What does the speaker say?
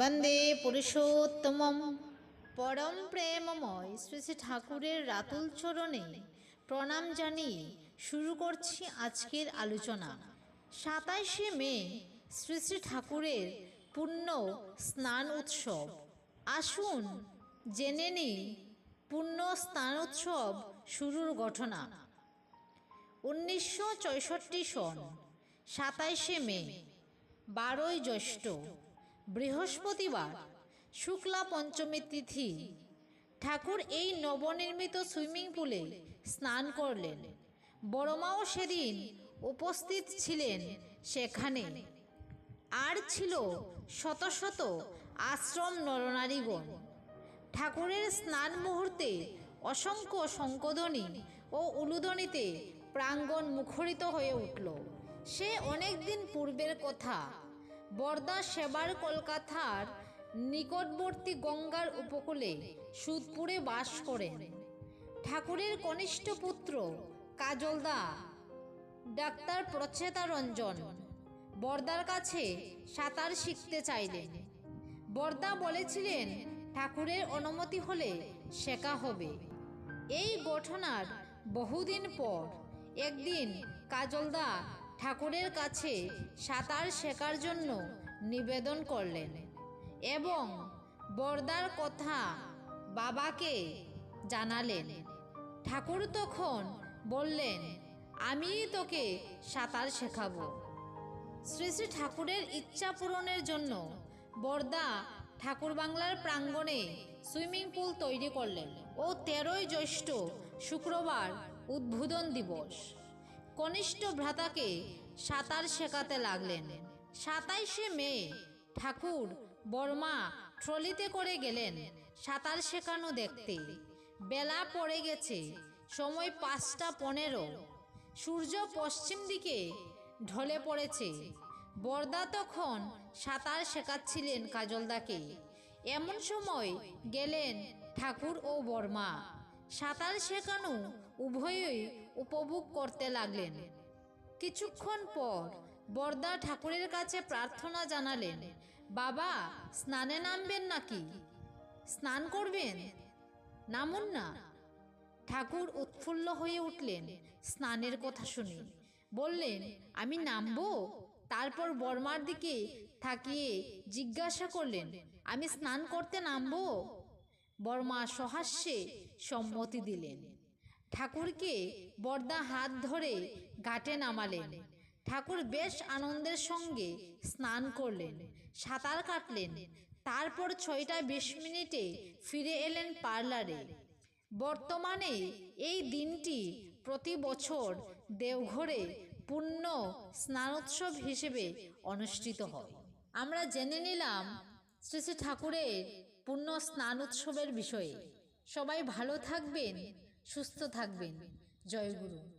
বন্দে পুরুষোত্তম পরম প্রেমময় শ্রী শ্রী ঠাকুরের রাতুল চরণে প্রণাম জানিয়ে শুরু করছি আজকের আলোচনা। সাতাইশে মে শ্রী শ্রী ঠাকুরের পূর্ণ স্নান উৎসব। আসুন জেনে নিই পূর্ণ স্নান উৎসব শুরুর ঘটনা। উনিশশো চৌষট্টি সন সাতাইশে মে, বারোই জ্যৈষ্ঠ। বৃহস্পতিবার শুক্লা পঞ্চমী তিথি। ঠাকুর এই নবনির্মিত সুইমিং পুলে স্নান করলেন। বড়মাও সেদিন উপস্থিত ছিলেন সেখানে। আর ছিল শত শত আশ্রম নরনারীগণ। ঠাকুরের স্নান মুহূর্তে অসংখ্য শঙ্কধ্বনি ও উলুধ্বনিতে প্রাঙ্গণ মুখরিত হয়ে উঠল। সে অনেক দিন পূর্বের কথা। বর্দা সেবার কলকাতার নিকটবর্তী গঙ্গার উপকূলে সুদপুরে বাস করেন। ঠাকুরের কনিষ্ঠ পুত্র কাজলদা, ডাক্তার প্রচেতা রঞ্জন বর্দার কাছে সাঁতার শিখতে চাইলেন। বর্দা বলেছিলেন, ঠাকুরের অনুমতি হলে শেখা হবে। এই ঘটনার বহুদিন পর একদিন কাজলদা ঠাকুরের কাছে সাঁতার শেখার জন্য নিবেদন করলেন এবং বর্দার কথা বাবাকে জানালেন। ঠাকুর তখন বললেন আমিই তোকে সাঁতার শেখাবো। শ্রী শ্রী ঠাকুরের ইচ্ছা পূরণের জন্য বর্দা ঠাকুর বাংলার প্রাঙ্গণে সুইমিং পুল তৈরি করলেন ও তেরোই জ্যৈষ্ঠ শুক্রবার উদ্বোধন দিবস। কনিষ্ঠ ভ্রাতাকে সাঁতার শেখাতে লাগলেন। সাতাইশে মে, ঠাকুর বর্মা ট্রলিতে করে গেলেন সাঁতার শেখানো দেখতে। বেলা পড়ে গেছে, সময় পাঁচটা পনেরো। সূর্য পশ্চিম দিকে ঢলে পড়েছে। বর্দা তখন সাঁতার শেখাচ্ছিলেন কাজলদাকে। এমন সময় গেলেন ঠাকুর ও বর্মা। সাঁতার শেখানো উভয়ই উপভোগ করতে লাগলেন। কিছুক্ষণ পর বরদা ঠাকুরের কাছে প্রার্থনা জানালেন, বাবা, স্নানে নামবেন নাকি? স্নান করবেন? নামুন না। ঠাকুর উৎফুল্ল হয়ে উঠলেন, স্নানের কথা শুনে। বললেন, আমি নামবো? তারপর বর্মার দিকে তাকিয়ে জিজ্ঞাসা করলেন, আমি স্নান করতে নামবো? বর্মা সহাস্যে সম্মতি দিলেন। ঠাকুরকে বর্দা হাত ধরে ঘাটে নামালেন। ঠাকুর বেশ আনন্দের সঙ্গে স্নান করলেন, সাঁতার কাটলেন। তারপর ছয়টা বিশ মিনিটে ফিরে এলেন পার্লারে। বর্তমানে এই দিনটি প্রতি বছর দেওঘরে পূর্ণ স্নানোৎসব হিসেবে অনুষ্ঠিত হয়। আমরা জেনে নিলাম, শ্রী শ্রী ঠাকুরের পূর্ণ স্নান উৎসবের বিষয়ে। সবাই ভালো থাকবেন সুস্থ থাকবেন। জয় গুরু।